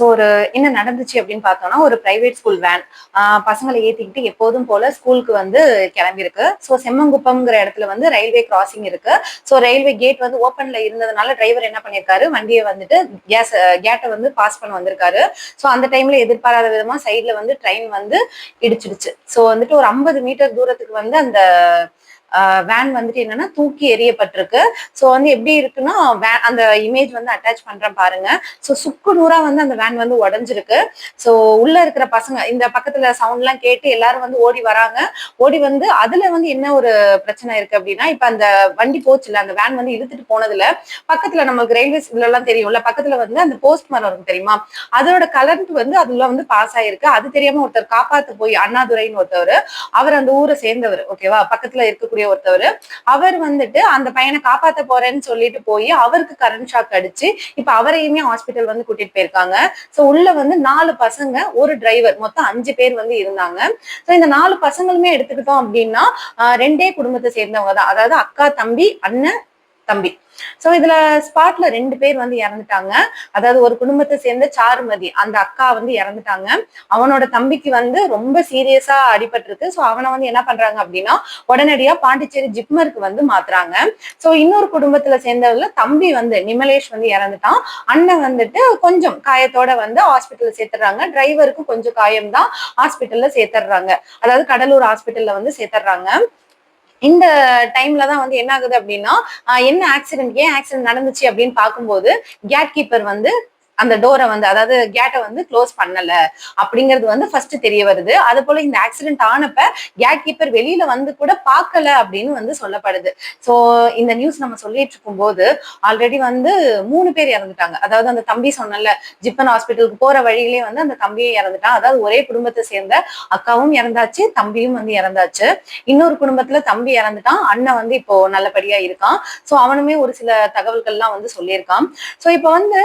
So ஒரு என்ன நடந்துச்சு அப்படின்னு பார்த்தோம்னா ஒரு பிரைவேட் ஸ்கூல் வேன் பசங்களை ஏற்றிக்கிட்டு எப்போதும் போல ஸ்கூலுக்கு வந்து கிளம்பியிருக்கு. ஸோ செம்மங்குப்பம்ங்கிற இடத்துல வந்து ரயில்வே கிராசிங் இருக்கு. ஸோ ரயில்வே கேட் வந்து ஓப்பன்ல இருந்ததுனால டிரைவர் என்ன பண்ணியிருக்காரு? வண்டியை வந்துட்டு கேஸ் கேட்டை வந்து பாஸ் பண்ண வந்திருக்காரு. ஸோ அந்த டைம்ல எதிர்பாராத விதமா சைட்ல வந்து ட்ரெயின் வந்து இடிச்சிடுச்சு. ஸோ வந்துட்டு ஒரு ஐம்பது மீட்டர் தூரத்துக்கு வந்து அந்த வேன் வந்துட்டு என்னன்னா தூக்கி எரியப்பட்டிருக்கு ஸோ வந்து எப்படி இருக்குன்னா வேன் அந்த இமேஜ் வந்து அட்டாச் பண்றேன் பாருங்க. ஸோ சுக்கு நூறா வந்து அந்த வேன் வந்து உடஞ்சிருக்கு. ஸோ உள்ள இருக்கிற பசங்க இந்த பக்கத்துல சவுண்ட்லாம் கேட்டு எல்லாரும் வந்து ஓடி வராங்க. ஓடி வந்து அதுல வந்து என்ன ஒரு பிரச்சனை இருக்கு அப்படின்னா இப்ப அந்த வண்டி போச்சுல அந்த வேன் வந்து இழுத்துட்டு போனதுல பக்கத்துல நமக்கு ரயில்வேஸ் எல்லாம் தெரியும்ல பக்கத்துல வந்து அந்த போஸ்ட் மரம் இருக்கும் தெரியுமா? அதோட கலண்ட் வந்து அதுல வந்து பாஸ் ஆயிருக்கு. அது தெரியாம ஒருத்தர் காப்பாத்து போய் அண்ணாதுரைன்னு ஒருத்தவர் அவர் அந்த ஊரை சேர்ந்தவர் ஓகேவா பக்கத்துல இருக்கக்கூடிய ஒருத்தவர் அவர் வந்துட்டு அந்த பையனை காப்பாத்த போறேன்னு சொல்லிட்டு போய் அவருக்கு கரண்ட் ஷாக் அடிச்சு இப்ப அவரையுமே ஹாஸ்பிட்டல் வந்து கூட்டிட்டு போயிருக்காங்க. சோ உள்ள வந்து நாலு பசங்க ஒரு டிரைவர் மொத்தம் அஞ்சு பேர் வந்து இருந்தாங்க. சோ இந்த நாலு பசங்களுமே எடுத்துக்கிட்டோம் அப்படின்னா ரெண்டே குடும்பத்தை சேர்ந்தவங்க தான். அதாவது அக்கா தம்பி அண்ணன் தம்பி. சோ இதுல ஸ்பாட்ல ரெண்டு பேர் வந்து இறந்துட்டாங்க. அதாவது ஒரு குடும்பத்தை சேர்ந்த சாருமதி அந்த அக்கா வந்து இறந்துட்டாங்க. அவனோட தம்பிக்கு வந்து ரொம்ப சீரியஸா அடிபட்டிருக்கு. சோ அவனை வந்து என்ன பண்றாங்க அப்படின்னா உடனடியா பாண்டிச்சேரி ஜிப்மருக்கு வந்து மாத்துறாங்க. சோ இன்னொரு குடும்பத்துல சேர்ந்தவர்ல தம்பி வந்து நிமலேஷ் வந்து இறந்துட்டான். அண்ணன் வந்துட்டு கொஞ்சம் காயத்தோட வந்து ஹாஸ்பிட்டல்ல சேர்த்துறாங்க. டிரைவருக்கு கொஞ்சம் காயம் தான் ஹாஸ்பிட்டல்ல சேர்த்துறாங்க. அதாவது கடலூர் ஹாஸ்பிட்டல்ல வந்து சேர்த்துறாங்க. இந்த டைம்ல தான் வந்து என்ன ஆகுது அப்படின்னா என்ன ஆக்சிடென்ட் ஏன் ஆக்சிடென்ட் நடந்துச்சு அப்படின்னு பார்க்கும்போது கேட் கீப்பர் வந்து அந்த டோரை வந்து அதாவது கேட்டை வந்து க்ளோஸ் பண்ணல அப்படிங்கிறது வந்து ஃபர்ஸ்ட் தெரிய வருது. அது போல இந்த ஆக்சிடென்ட் ஆனப்ப கேட் கீப்பர் வெளியில வந்து கூட பார்க்கல அப்படின்னு வந்து சொல்லப்படுது. ஸோ இந்த நியூஸ் நம்ம சொல்லிட்டு இருக்கும்போது ஆல்ரெடி வந்து மூணு பேர் இறந்துட்டாங்க. அதாவது அந்த தம்பி சொன்னல ஜிப்பன் ஹாஸ்பிட்டலுக்கு போற வழியிலே வந்து அந்த தம்பியும் இறந்துட்டான். அதாவது ஒரே குடும்பத்தை சேர்ந்த அக்காவும் இறந்தாச்சு தம்பியும் வந்து இறந்தாச்சு. இன்னொரு குடும்பத்துல தம்பி இறந்துட்டான் அண்ணன் வந்து இப்போ நல்லபடியா இருக்கான். சோ அவனுமே ஒரு சில தகவல்கள்லாம் வந்து சொல்லியிருக்கான். சோ இப்போ வந்து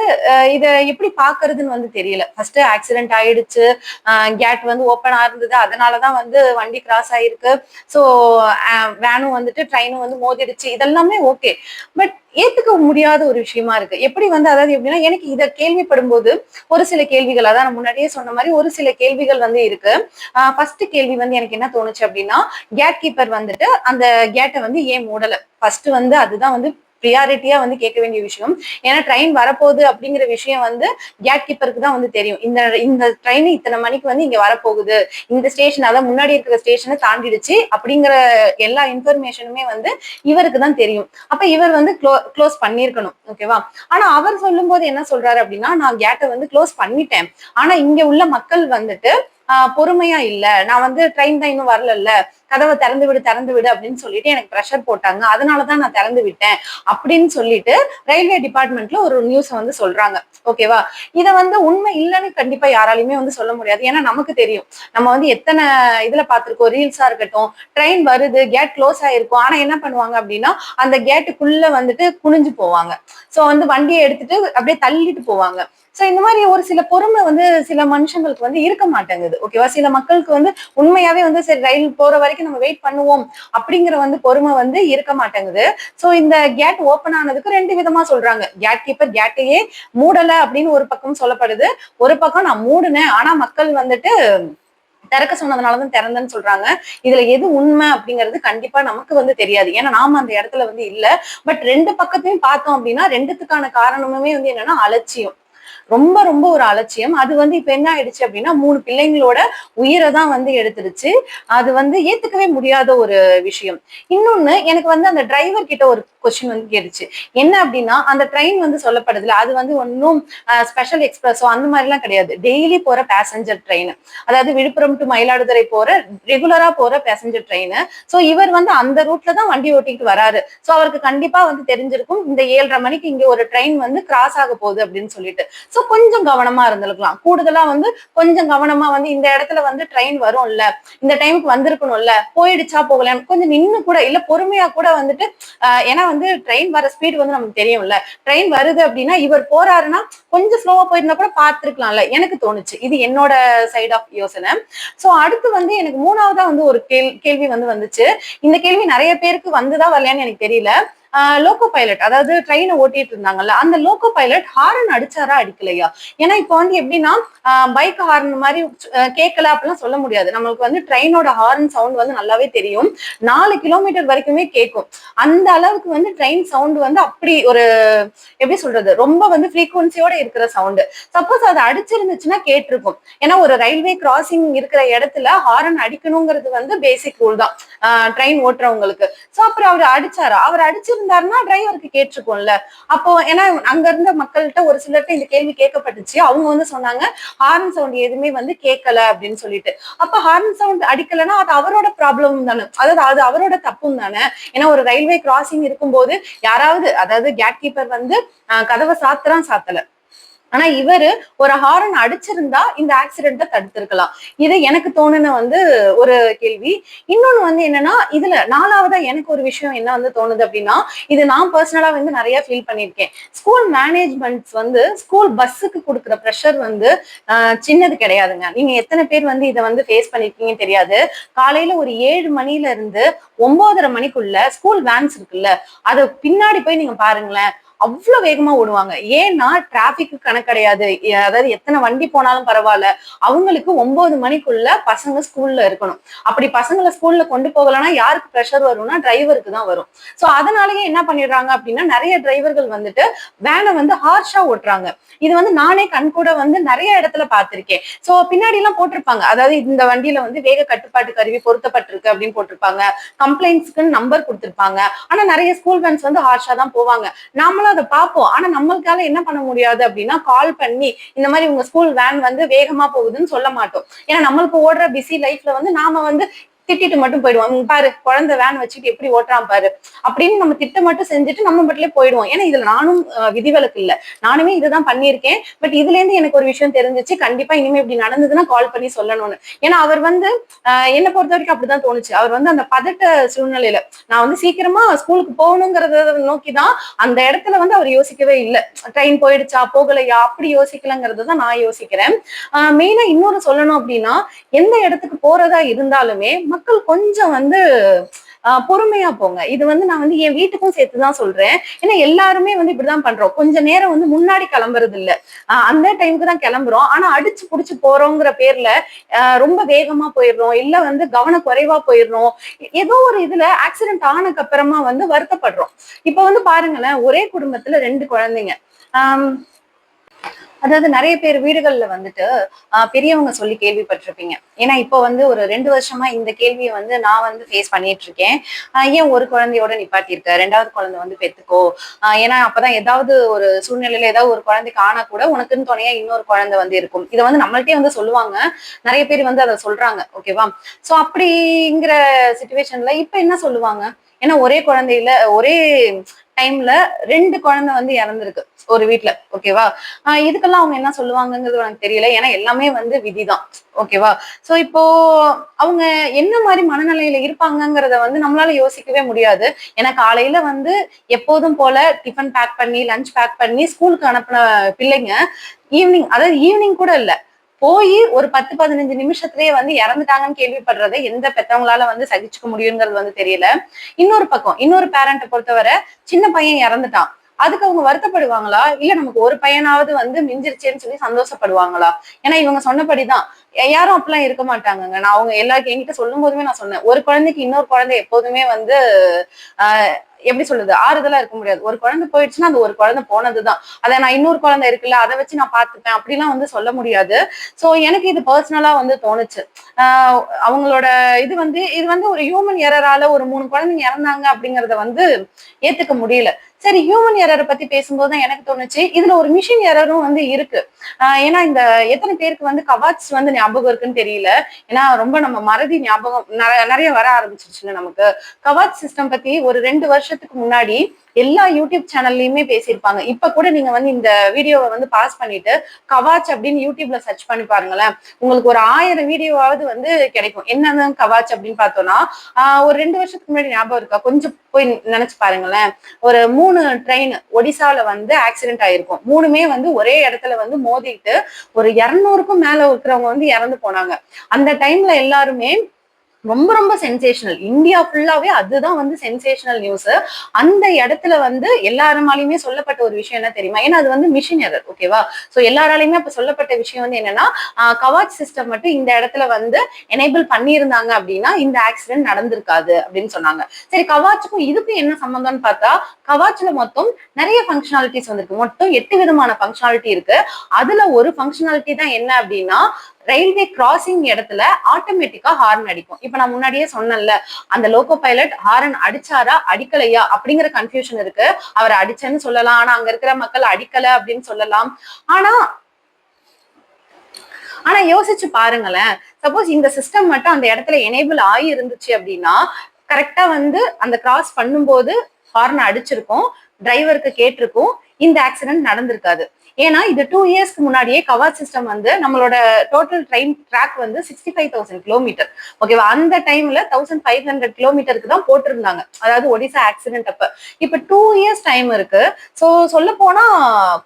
இதை இத எப்படி பாக்குறதுன்னு வந்து தெரியல. ஃபர்ஸ்ட் ஆக்சிடென்ட் ஆயிடுச்சு. கேட் வந்து ஓப்பனா இருந்தது. அதனாலதான் வந்து வண்டி கிராஸ் ஆயிருக்கு. சோ வேனும் வந்துட்டு ட்ரெயினும் வந்து மோதிடுச்சு. இதெல்லாமே ஓகே பட் ஏத்துக்க முடியாத ஒரு விஷயமா இருக்கு. எப்படி வந்து அதாவது எப்படின்னா எனக்கு இதை கேள்விப்படும் போது ஒரு சில கேள்விகள் அதான் நான் முன்னாடியே சொன்ன மாதிரி ஒரு சில கேள்விகள் வந்து இருக்கு. ஃபர்ஸ்ட் கேள்வி வந்து எனக்கு என்ன தோணுச்சு அப்படின்னா கேட் கீப்பர் வந்துட்டு அந்த கேட்டை வந்து ஏன் மூடல? ஃபர்ஸ்ட் வந்து அதுதான் வந்து ப்ரியாரிட்டியா வந்து கேட்க வேண்டிய விஷயம். ஏன்னா ட்ரெயின் வரப்போகுது அப்படிங்கிற விஷயம் வந்து கேட் கீப்பருக்கு தான் வந்து தெரியும். இந்த இந்த ட்ரெயின் இத்தனை மணிக்கு வந்து இங்க வரப்போகுது. இந்த ஸ்டேஷன் அதான் முன்னாடி இருக்கிற ஸ்டேஷனை தாண்டிடுச்சு அப்படிங்கிற எல்லா இன்ஃபர்மேஷனுமே வந்து இவருக்கு தான் தெரியும். அப்ப இவர் வந்து க்ளோஸ் பண்ணியிருக்கணும். ஓகேவா ஆனா அவர் சொல்லும் போது என்ன சொல்றாரு அப்படின்னா நான் கேட்டை வந்து க்ளோஸ் பண்ணிட்டேன். ஆனா இங்க உள்ள மக்கள் வந்துட்டு பொறுமையா இல்ல. நான் வந்து ட்ரெயின் தான் இன்னும் வரல கதவை திறந்து விடு திறந்து விடு அப்படின்னு சொல்லிட்டு எனக்கு ப்ரெஷர் போட்டாங்க. அதனாலதான் நான் திறந்து விட்டேன் அப்படின்னு சொல்லிட்டு ரயில்வே டிபார்ட்மெண்ட்ல ஒரு நியூஸ் வந்து சொல்றாங்க. ஓகேவா இத வந்து உண்மை இல்லைன்னு கண்டிப்பா யாராலையுமே வந்து சொல்ல முடியாது. ஏன்னா நமக்கு தெரியும். நம்ம வந்து எத்தனை இதுல பாத்திருக்கோம் ரீல்ஸா இருக்கட்டும். ட்ரெயின் வருது கேட் க்ளோஸ் ஆயிருக்கும். ஆனா என்ன பண்ணுவாங்க அப்படின்னா அந்த கேட்டுக்குள்ள வந்துட்டு குனிஞ்சு போவாங்க. சோ வந்து வண்டியை எடுத்துட்டு அப்படியே தள்ளிட்டு போவாங்க. சோ இந்த மாதிரி ஒரு சில பொறுமை வந்து சில மனுஷங்களுக்கு வந்து இருக்க மாட்டேங்குது. ஓகேவா சில மக்களுக்கு வந்து உண்மையாவே வந்து சரி ரயில் போற வரைக்கும் நம்ம வெயிட் பண்ணுவோம் அப்படிங்கிற வந்து பொறுமை வந்து இருக்க மாட்டேங்குது. சோ இந்த கேட் ஓபன் ஆனதுக்கு ரெண்டு விதமா சொல்றாங்க. கேட் கீப்பர் கேட்டையே மூடல அப்படின்னு ஒரு பக்கம் சொல்லப்படுது. ஒரு பக்கம் நான் மூடுனேன். ஆனா மக்கள் வந்துட்டு திறக்க சொன்னதுனாலதான் திறந்தன்னு சொல்றாங்க. இதுல எது உண்மை அப்படிங்கிறது கண்டிப்பா நமக்கு வந்து தெரியாது. ஏன்னா நாம அந்த இடத்துல வந்து இல்ல. பட் ரெண்டு பக்கத்தையும் பார்த்தோம் அப்படின்னா ரெண்டுத்துக்கான காரணமுமே வந்து என்னன்னா அலட்சியம். ரொம்ப ரொம்ப ஒரு அலட்சியம். அது வந்து இப்ப என்ன ஆயிடுச்சு அப்படின்னா மூணு பிள்ளைங்களோட உயிரை தான் வந்து எடுத்துருச்சு அது வந்து ஏத்துக்கவே முடியாத ஒரு விஷயம். இன்னொன்னு எனக்கு வந்து அந்த டிரைவர் கிட்ட ஒரு கொஸ்டின் வந்து கேட்டுச்சு. என்ன அப்படின்னா அந்த ட்ரெயின் வந்து சொல்லப்படுதுல அது வந்து ஒன்றும் ஸ்பெஷல் எக்ஸ்பிரஸோ அந்த மாதிரிலாம் கிடையாது. டெய்லி போற பேசஞ்சர் ட்ரெயின் அதாவது விழுப்புரம் டு மயிலாடுதுறை போற ரெகுலரா போற பேசஞ்சர் ட்ரெயின் ஸோ இவர் வந்து அந்த ரூட்ல தான் வண்டி ஓட்டிட்டு வராரு. ஸோ அவருக்கு கண்டிப்பா வந்து தெரிஞ்சிருக்கும் இந்த ஏழரை மணிக்கு இங்க ஒரு ட்ரெயின் வந்து கிராஸ் ஆக போகுது அப்படின்னு சொல்லிட்டு. ஸோ கொஞ்சம் கவனமா இருந்திருக்கலாம். கூடுதலா வந்து கொஞ்சம் கவனமா வந்து இந்த இடத்துல வந்து ட்ரெயின் வரும்ல இந்த டைமுக்கு வந்திருக்கணும்ல போயிடுச்சா போகலாம் கொஞ்சம் நின்னு கூட இல்ல பொறுமையா கூட வந்துட்டு ஏன்னா வந்து ட்ரெயின் வர ஸ்பீடு வந்து நமக்கு தெரியும்ல. ட்ரெயின் வருது அப்படின்னா இவர் போறாருன்னா கொஞ்சம் ஸ்லோவா போயிருந்தா கூட பாத்துருக்கலாம்ல எனக்கு தோணுச்சு. இது என்னோட சைட் ஆஃப் யோசனை. சோ அடுத்து வந்து எனக்கு மூணாவதா வந்து ஒரு கேள் கேள்வி வந்து வந்துச்சு. இந்த கேள்வி நிறைய பேருக்கு வந்துதா வரலையான்னு எனக்கு தெரியல. லோகோ பைலட் அதாவது ட்ரெயினை ஓட்டிட்டு இருந்தாங்கல்ல அந்த லோகோ பைலட் ஹாரன் அடிச்சாரா அடிக்கலையா? ஏன்னா இப்போ வந்து எப்படின்னா பைக் ஹார்ன் மாதிரி கேட்கல அப்படிலாம் சொல்ல முடியாது. நம்மளுக்கு வந்து ட்ரெயினோட ஹார்ன் சவுண்ட் வந்து நல்லாவே தெரியும். நாலு கிலோமீட்டர் வரைக்குமே கேட்கும். அந்த அளவுக்கு வந்து ட்ரெயின் சவுண்ட் வந்து அப்படி ஒரு எப்படி சொல்றது ரொம்ப வந்து ஃப்ரீக்குவன்சியோட இருக்கிற சவுண்டு சப்போஸ் அது அடிச்சிருந்துச்சுன்னா கேட்டிருக்கும். ஏன்னா ஒரு ரயில்வே கிராசிங் இருக்கிற இடத்துல ஹாரன் அடிக்கணுங்கிறது வந்து பேசிக் ரூல் தான். ட்ரெயின் ஓட்டுறவங்களுக்கு. சோ அப்புறம் அவர் அடிச்சாரா? அவர் அடிச்சிருந்தாருன்னா டிரைவருக்கு கேட்டிருக்கோம்ல. அப்போ ஏன்னா அங்க இருந்த மக்கள்கிட்ட ஒரு சிலர்கிட்ட இந்த கேள்வி கேட்கப்பட்டுச்சு. அவங்க வந்து சொன்னாங்க ஹார்ன் சவுண்ட் எதுவுமே வந்து கேட்கல அப்படின்னு சொல்லிட்டு. அப்ப ஹார்ன் சவுண்ட் அடிக்கலைன்னா அது அவரோட ப்ராப்ளம் தானே. அதாவது அது அவரோட தப்பும் தானே. ஏன்னா ஒரு ரயில்வே கிராசிங் இருக்கும்போது யாராவது அதாவது கேட் கீப்பர் வந்து கதவை சாத்துறான் சாத்தல. ஆனா இவரு ஒரு ஹாரன் அடிச்சிருந்தா இந்த ஆக்சிடென்ட்டை தடுத்திருக்கலாம். இது எனக்கு தோணுன வந்து ஒரு கேள்வி. இன்னொன்னு வந்து என்னன்னா இதுல நாலாவதா எனக்கு ஒரு விஷயம் என்ன வந்து தோணுது அப்படின்னா இது நான் பர்சனலா வந்து நிறைய ஃபீல் பண்ணியிருக்கேன் ஸ்கூல் மேனேஜ்மெண்ட்ஸ் வந்து ஸ்கூல் பஸ்ஸுக்கு கொடுக்குற ப்ரெஷர் வந்து ஆஹ், சின்னது கிடையாதுங்க. நீங்க எத்தனை பேர் வந்து இதை வந்து ஃபேஸ் பண்ணிருக்கீங்கன்னு தெரியாது. காலையில ஒரு ஏழு மணில இருந்து ஒன்பதரை மணிக்குள்ள ஸ்கூல் வேன்ஸ் இருக்குல்ல அதை பின்னாடி போய் நீங்க பாருங்களேன். அவ்வளவு வேகமா ஓடுவாங்க. ஏன்னா டிராபிக் கணக்கு கிடையாது. அதாவது எத்தனை வண்டி போனாலும் பரவாயில்ல. அவங்களுக்கு ஒன்பது மணிக்குள்ள பசங்க ஸ்கூல்ல இருக்கணும். அப்படி பசங்களை ஸ்கூல்ல கொண்டு போகலன்னா யாருக்கு ப்ரெஷர் வரும்னா டிரைவருக்கு தான் வரும். சோ அதனாலயே என்ன பண்ணிடுறாங்க அப்படின்னா நிறைய டிரைவர்கள் வந்துட்டு வேனை வந்து ஹார்ஷா ஓட்டுறாங்க. இது வந்து நானே கண் கூட வந்து நிறைய இடத்துல பார்த்திருக்கேன். சோ பின்னாடி எல்லாம் போட்டிருப்பாங்க. அதாவது இந்த வண்டியில வந்து வேக கட்டுப்பாட்டு கருவி பொருத்தப்பட்டிருக்கு அப்படின்னு போட்டிருப்பாங்க. கம்ப்ளைண்ட்ஸ்க்கு நம்பர் கொடுத்திருப்பாங்க. ஆனா நிறைய ஸ்கூல் வேன்ஸ் வந்து ஹார்ஷா தான் போவாங்க. நாமளும் அதை பார்ப்போம். ஆனா நம்மளுக்கால என்ன பண்ண முடியாது அப்படின்னா கால் பண்ணி இந்த மாதிரி உங்க ஸ்கூல் வேன் வந்து வேகமா போகுதுன்னு சொல்ல மாட்டோம். ஏன்னா நம்மளுக்கு ஓடுற பிஸி லைஃப்ல வந்து நாம வந்து திட்டிட்டு மட்டும் போயிடுவோம். பாரு குழந்தை வேன் வச்சுட்டு எப்படி ஓட்டுறான் பாரு. அப்படின்னு நம்ம திட்டம் மட்டும் செஞ்சுட்டு நம்ம மட்டும் போயிடுவோம். ஏன்னா இதுல நானும் விதிவிலக்கு இல்ல. நானுமே இதுதான் பண்ணியிருக்கேன். பட் இதுல இருந்து எனக்கு ஒரு விஷயம் தெரிஞ்சுச்சு. கண்டிப்பா இனிமே இப்படி நடந்ததுன்னா கால் பண்ணி சொல்லணும்னு. ஏன்னா அவர் வந்து ஆஹ் என்னை பொறுத்த வரைக்கும் அப்படிதான் தோணுச்சு. அவர் வந்து அந்த பதட்ட சூழ்நிலையில நான் வந்து சீக்கிரமா ஸ்கூலுக்கு போகணுங்கிறத நோக்கி தான் அந்த இடத்துல வந்து அவர் யோசிக்கவே இல்லை. ட்ரெயின் போயிடுச்சா போகலையா அப்படி யோசிக்கலங்கிறது தான் நான் யோசிக்கிறேன். மெயினா இன்னொரு சொல்லணும் அப்படின்னா எந்த இடத்துக்கு போறதா இருந்தாலுமே மக்கள் கொஞ்சம் வந்து ஆஹ் பொறுமையா போங்க. இது வந்து நான் வந்து என் வீட்டுக்கும் சேர்த்து தான் சொல்றேன். ஏன்னா எல்லாருமே வந்து இப்படிதான் பண்றோம். கொஞ்ச நேரம் வந்து முன்னாடி கிளம்புறது இல்ல ஆஹ் அந்த டைமுக்கு தான் கிளம்புறோம். ஆனா அடிச்சு புடிச்சு போறோங்கிற பேர்ல ரொம்ப வேகமா போயிடுறோம். இல்ல வந்து கவனக்குறைவா போயிடுறோம். ஏதோ ஒரு இதுல ஆக்சிடென்ட் ஆனதுக்கு அப்புறமா வந்து வருத்தப்படுறோம். இப்ப வந்து பாருங்களேன் ஒரே குடும்பத்துல ரெண்டு குழந்தைங்க. ஆஹ் அதாவது நிறைய பேர் வீடுகள்ல வந்துட்டு பெரியவங்க சொல்லி கேள்விப்பட்டிருப்பீங்க. ஏன்னா இப்போ வந்து ஒரு ரெண்டு வருஷமா இந்த கேள்வியை வந்து நான் வந்து ஃபேஸ் பண்ணிட்டு இருக்கேன் ஏன் ஒரு குழந்தையோட நிப்பாட்டியிருக்க? ரெண்டாவது குழந்தை வந்து பெத்துக்கோ? ஏன்னா அப்பதான் ஏதாவது ஒரு சூழ்நிலையில ஏதாவது ஒரு குழந்தைக்கு ஆனா கூட உனக்குன்னு துணையா இன்னொரு குழந்தை வந்து இருக்கும். இதை வந்து நம்மள்ட்டே வந்து சொல்லுவாங்க. நிறைய பேர் வந்து அதை சொல்றாங்க. ஓகேவா சோ அப்படிங்கிற சுச்சுவேஷன்ல இப்ப என்ன சொல்லுவாங்க? ஏன்னா ஒரே குழந்தையில ஒரே டைம்ல ரெண்டு குழந்தை வந்து இறந்துருக்கு ஒரு வீட்டுல ஓகேவா ஆஹ் இதுக்கெல்லாம் அவங்க என்ன சொல்லுவாங்கங்கிறது எனக்கு தெரியல. ஏன்னா எல்லாமே வந்து விதிதான். ஓகேவா சோ இப்போ அவங்க என்ன மாதிரி மனநிலையில இருப்பாங்கங்கிறத வந்து நம்மளால யோசிக்கவே முடியாது. ஏன்னா காலையில வந்து எப்போதும் போல டிஃபன் பேக் பண்ணி லஞ்ச் பேக் பண்ணி ஸ்கூலுக்கு அனுப்பின பிள்ளைங்க ஈவினிங் அதாவது ஈவினிங் கூட இல்ல. போய் ஒரு பத்து பதினஞ்சு நிமிஷத்துலயே வந்து இறந்துட்டாங்கன்னு கேள்விப்படுறதை எந்த பெத்தவங்களால வந்து சகிச்சுக்க முடியுங்கிறது வந்து தெரியல. இன்னொரு பக்கம் இன்னொரு பேரண்ட்டை பொறுத்தவரை சின்ன பையன் இறந்துட்டான். அதுக்கு அவங்க வருத்தப்படுவாங்களா? இல்ல நமக்கு ஒரு பையனாவது வந்து மிஞ்சிருச்சேன்னு சொல்லி சந்தோஷப்படுவாங்களா? ஏன்னா இவங்க சொன்னபடிதான். யாரும் அப்படிலாம் இருக்க மாட்டாங்கங்க. நான் அவங்க எல்லாருக்கும் என்கிட்ட சொல்லும் போதுமே நான் சொன்னேன். ஒரு குழந்தைக்கு இன்னொரு குழந்தை எப்போதுமே வந்து ஆஹ் எப்படி சொல்றது ஆறுதலா இருக்க முடியாது. ஒரு குழந்தை போயிடுச்சுன்னா அந்த ஒரு குழந்தை போனதுதான். அதை நான் இன்னொரு குழந்தை இருக்குல்ல அதை வச்சு நான் பார்த்துப்பேன். அப்படிலாம் வந்து சொல்ல முடியாது. சோ எனக்கு இது பர்சனலா வந்து தோணுச்சு. ஆஹ் அவங்களோட இது வந்து இது வந்து ஒரு ஹியூமன் எரரால ஒரு மூணு குழந்தைங்க இறந்தாங்க அப்படிங்கறத வந்து ஏத்துக்க முடியல. சரி ஹியூமன் எரரை பத்தி பேசும்போது தான் எனக்கு தோணுச்சு. இதுல ஒரு மிஷின் எரரும் வந்து இருக்கு. ஆஹ் ஏன்னா இந்த எத்தனை பேருக்கு வந்து கவாட்ஸ் வந்து ஞாபகம் இருக்குன்னு தெரியல. ஏன்னா ரொம்ப நம்ம மறதி ஞாபகம் நிறைய- நிறைய வர ஆரம்பிச்சிருச்சுன்னு நமக்கு. கவாட்ஸ் சிஸ்டம் பத்தி ஒரு ரெண்டு வருஷத்துக்கு முன்னாடி எல்லா யூடியூப் சேனல்லையுமே பேசியிருப்பாங்க. இப்ப கூட நீங்க வந்து இந்த வீடியோவை வந்து பாஸ் பண்ணிட்டு கவாச் அப்படின்னு யூடியூப்ல சர்ச் பண்ணி பாருங்களேன். உங்களுக்கு ஒரு ஆயிரம் வீடியோவாவது வந்து கிடைக்கும். என்னன்னு கவாச் அப்படின்னு பார்த்தோம்னா ஒரு ரெண்டு வருஷத்துக்கு முன்னாடி ஞாபகம் இருக்கா? கொஞ்சம் போய் நினைச்சு பாருங்களேன். ஒரு மூணு ட்ரெயின் ஒடிசால வந்து ஆக்சிடென்ட் ஆயிருக்கும். மூணுமே வந்து ஒரே இடத்துல வந்து மோதிட்டு ஒரு இருநூறுக்கும் மேல இருக்கிறவங்க வந்து இறந்து போனாங்க. அந்த டைம்ல எல்லாருமே ரொம்ப ரொம்ப சென்சேஷனல் இந்தியா ஃபுல்லாவே அதுதான் வந்து சென்சேஷனல் நியூஸ் அந்த இடத்துல வந்து எல்லாருமாலையுமே சொல்லப்பட்ட ஒரு விஷயம் என்ன தெரியுமா? ஏன்னா அது வந்து மிஷின் எரர் ஓகேவா சோ எல்லாராலையுமே அப்ப சொல்லப்பட்ட விஷயம் வந்து என்னன்னா கவாச் சிஸ்டம் மட்டும் இந்த இடத்துல வந்து எனேபிள் பண்ணியிருந்தாங்க அப்படின்னா இந்த ஆக்சிடென்ட் நடந்திருக்காது அப்படின்னு சொன்னாங்க. சரி கவாச்சுக்கும் இதுக்கும் என்ன சம்பந்தம்னு பார்த்தா கவாச்ல மொத்தம் நிறைய ஃபங்க்ஷனாலிட்டிஸ் வந்திருக்கு. மொத்தம் எட்டு விதமான ஃபங்க்ஷனாலிட்டி இருக்கு. அதுல ஒரு ஃபங்க்ஷனாலிட்டி தான் என்ன அப்படின்னா ரயில்வே கிராசிங் இடத்துல ஆட்டோமேட்டிக்கா ஹார்ன் அடிக்கும். இப்ப நான் முன்னாடியே சொன்னேன்ல அந்த லோகோ பைலட் ஹாரன் அடிச்சாரா அடிக்கலையா அப்படிங்கிற கன்ஃபியூஷன் இருக்கு. அவர் அடிச்சேன்னு சொல்லலாம். ஆனா அங்க இருக்கிற மக்கள் அடிக்கல அப்படின்னு சொல்லலாம். ஆனா ஆனா யோசிச்சு பாருங்களேன். சப்போஸ் இந்த சிஸ்டம் மட்டும் அந்த இடத்துல எனேபிள் ஆகி இருந்துச்சு அப்படின்னா கரெக்டா வந்து அந்த கிராஸ் பண்ணும்போது ஹார்ன் அடிச்சிருக்கும் டிரைவருக்கு கேட்டிருக்கும். இந்த ஆக்சிடென்ட் நடந்திருக்காது. ஏன்னா இது டூ இயர்ஸ்க்கு முன்னாடியே கவாச் சிஸ்டம் வந்து நம்மளோட டோட்டல் ட்ரெயின் ட்ராக் வந்து சிக்ஸ்டி ஃபைவ் தௌசண்ட் கிலோமீட்டர் ஓகேவா அந்த டைம்ல தௌசண்ட் ஃபைவ் ஹண்ட்ரட் கிலோமீட்டருக்கு தான் போட்டிருந்தாங்க. அதாவது ஒடிசா ஆக்சிடென்ட் அப்ப. இப்ப டூ இயர்ஸ் டைம் இருக்கு. ஸோ சொல்ல போனா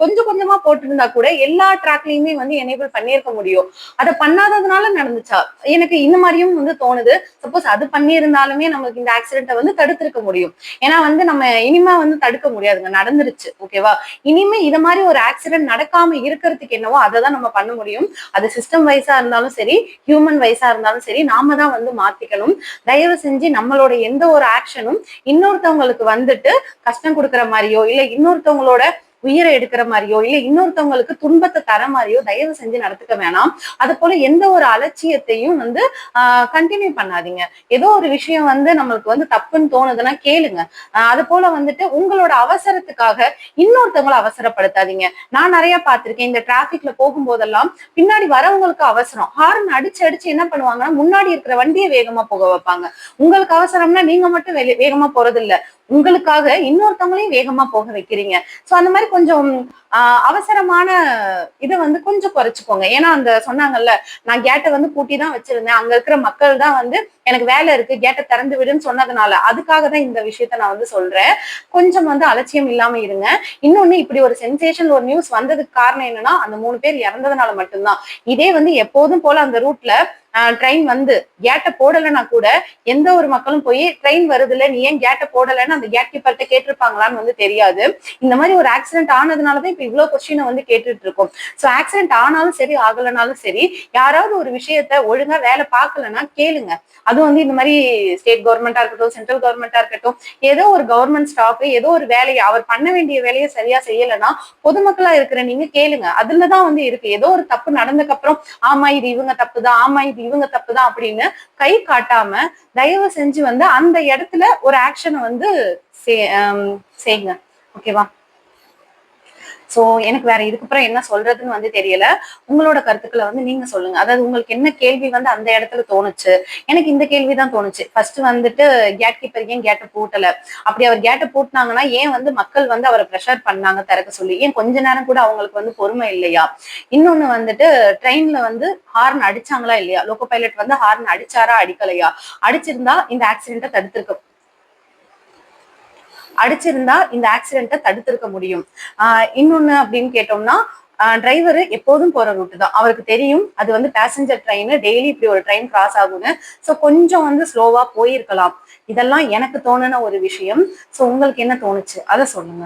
கொஞ்சம் கொஞ்சமா போட்டிருந்தா கூட எல்லா ட்ராக்லயுமே வந்து எனேபிள் பண்ணியிருக்க முடியும். அதை பண்ணாததுனால நடந்துச்சா? எனக்கு இந்த மாதிரியும் வந்து தோணுது. சப்போஸ் அது பண்ணியிருந்தாலுமே நமக்கு இந்த ஆக்சிடென்ட்டை வந்து தடுத்திருக்க முடியும். ஏன்னா வந்து நம்ம இனிமே வந்து தடுக்க முடியாதுங்க. நடந்துருச்சு. ஓகேவா இனிமே இத மாதிரி ஒரு ஆக்சிடென்ட் நடக்காம இருக்கிறதுக்கு என்னவோ அதை தான் நம்ம பண்ண முடியும். அது சிஸ்டம் வைஸா இருந்தாலும் சரி ஹியூமன் வைஸா இருந்தாலும் சரி நாம தான் வந்து மாத்திக்கணும். தயவு செஞ்சு நம்மளோட எந்த ஒரு ஆக்ஷனும் இன்னொருத்தவங்களுக்கு வந்துட்டு கஷ்டம் கொடுக்குற மாதிரியோ இல்ல இன்னொருத்தவங்களோட உயிரை எடுக்கிற மாதிரியோ இல்ல இன்னொருத்தவங்களுக்கு துன்பத்தை தர மாதிரியோ தயவு செஞ்சு நடத்துக்க வேணாம். அது போல எந்த ஒரு அலட்சியத்தையும் வந்து ஆஹ் கண்டினியூ பண்ணாதீங்க. ஏதோ ஒரு விஷயம் வந்து நம்மளுக்கு வந்து தப்புன்னு தோணுதுன்னா கேளுங்க. ஆஹ் அது போல வந்துட்டு உங்களோட அவசரத்துக்காக இன்னொருத்தவங்களை அவசரப்படுத்தாதீங்க. நான் நிறைய பார்த்திருக்கேன். இந்த டிராபிக்ல போகும்போதெல்லாம் பின்னாடி வரவங்களுக்கு அவசரம். ஹார்ன் அடிச்சு அடிச்சு என்ன பண்ணுவாங்கன்னா முன்னாடி இருக்கிற வண்டியை வேகமா போக வைப்பாங்க. உங்களுக்கு அவசரம்னா நீங்க மட்டும் வெளி- வேகமா போறது இல்ல உங்களுக்காக இன்னொருத்தவங்களையும் வேகமா போக வைக்கிறீங்க. சோ அந்த மாதிரி கொஞ்சம் ஆஹ் அவசரமான இதை வந்து கொஞ்சம் குறைச்சுக்கோங்க. ஏன்னா அந்த சொன்னாங்கல்ல நான் கேட்டை வந்து பூட்டி தான் வச்சிருந்தேன். அங்க இருக்கிற மக்கள் தான் வந்து எனக்கு வேலை இருக்கு கேட்டை திறந்து விடுன்னு சொன்னதுனால. அதுக்காக தான் இந்த விஷயத்த நான் வந்து சொல்றேன். கொஞ்சம் வந்து அலட்சியம் இல்லாம இருங்க. இன்னொன்னு இப்படி ஒரு சென்சேஷன் ஒரு நியூஸ் வந்ததுக்கு காரணம் என்னன்னா அந்த மூணு பேர் இறந்ததுனால மட்டும்தான். இதே வந்து எப்போதும் போல அந்த ரூட்ல ட்ரெயின் வந்து கேட்டை போடலைன்னா கூட எந்த ஒரு மக்களும் போய் ட்ரெயின் வருதுல நீ ஏன் கேட்டை போடலைன்னு அந்த கேட் கீப்பர்கிட்ட கேட்டிருப்பாங்களான்னு வந்து தெரியாது. இந்த மாதிரி ஒரு ஆக்சிடென்ட் ஆனதுனாலதான் இப்ப இவ்வளவு கொஸ்டினை வந்து கேட்டுட்டு இருக்கோம். சோ ஆக்சிடென்ட் ஆனாலும் சரி ஆகலைனாலும் சரி யாராவது ஒரு விஷயத்த ஒழுங்கா வேலை பார்க்கலன்னா கேளுங்க. அதுவும் வந்து இந்த மாதிரி ஸ்டேட் கவர்மெண்டா இருக்கட்டும் சென்ட்ரல் கவர்மெண்டா இருக்கட்டும் ஏதோ ஒரு கவர்மெண்ட் ஸ்டாஃப் ஏதோ ஒரு வேலையை அவர் பண்ண வேண்டிய வேலையை சரியா செய்யலைன்னா பொதுமக்களா இருக்கிற நீங்க கேளுங்க. அதுலதான் வந்து இருக்கு. ஏதோ ஒரு தப்பு நடந்ததுக்கு அப்புறம் ஆமா இது இவங்க தப்பு தான் ஆமா இது இவங்க தப்பு தான் அப்படின்னு கை காட்டாம தயவு செஞ்சு வந்து அந்த இடத்துல ஒரு ஆக்ஷனை வந்து செய்யுங்க. ஓகேவா சோ எனக்கு வேற இதுக்கப்புறம் என்ன சொல்றதுன்னு வந்து தெரியல. உங்களோட கருத்துக்களை வந்து நீங்க சொல்லுங்க. அதாவது உங்களுக்கு என்ன கேள்வி வந்து அந்த இடத்துல தோணுச்சு? எனக்கு இந்த கேள்வி தான் தோணுச்சு. ஃபர்ஸ்ட் வந்துட்டு கேட் கீப்பர் ஏன் கேட்டை பூட்டல? அப்படி அவர் கேட்டை பூட்டினாங்கன்னா ஏன் வந்து மக்கள் வந்து அவரை ப்ரெஷர் பண்ணாங்க திறக்க சொல்லி? ஏன் கொஞ்ச நேரம் கூட அவங்களுக்கு வந்து பொறுமை இல்லையா? இன்னொன்னு வந்துட்டு ட்ரெயின்ல வந்து ஹார்ன் அடிச்சாங்களா இல்லையா? லோக்கோ பைலட் வந்து ஹார்ன் அடிச்சாரா அடிக்கலையா? அடிச்சிருந்தா இந்த ஆக்சிடென்ட்டை தடுத்திருக்க அடிச்சிருந்தா இந்த ஆக்சிடென்ட்டை தடுத்திருக்க முடியும். ஆஹ் இன்னொன்னு அப்படின்னு கேட்டோம்னா டிரைவர் எப்போதும் போற ரூட் தான். அவருக்கு தெரியும் அது வந்து பேசஞ்சர் ட்ரெயின் டெய்லி இப்படி ஒரு ட்ரெயின் கிராஸ் ஆகும்னு. ஸோ கொஞ்சம் வந்து ஸ்லோவா போயிருக்கலாம். இதெல்லாம் எனக்கு தோணுன ஒரு விஷயம். ஸோ உங்களுக்கு என்ன தோணுச்சு? அதை சொல்லுங்க.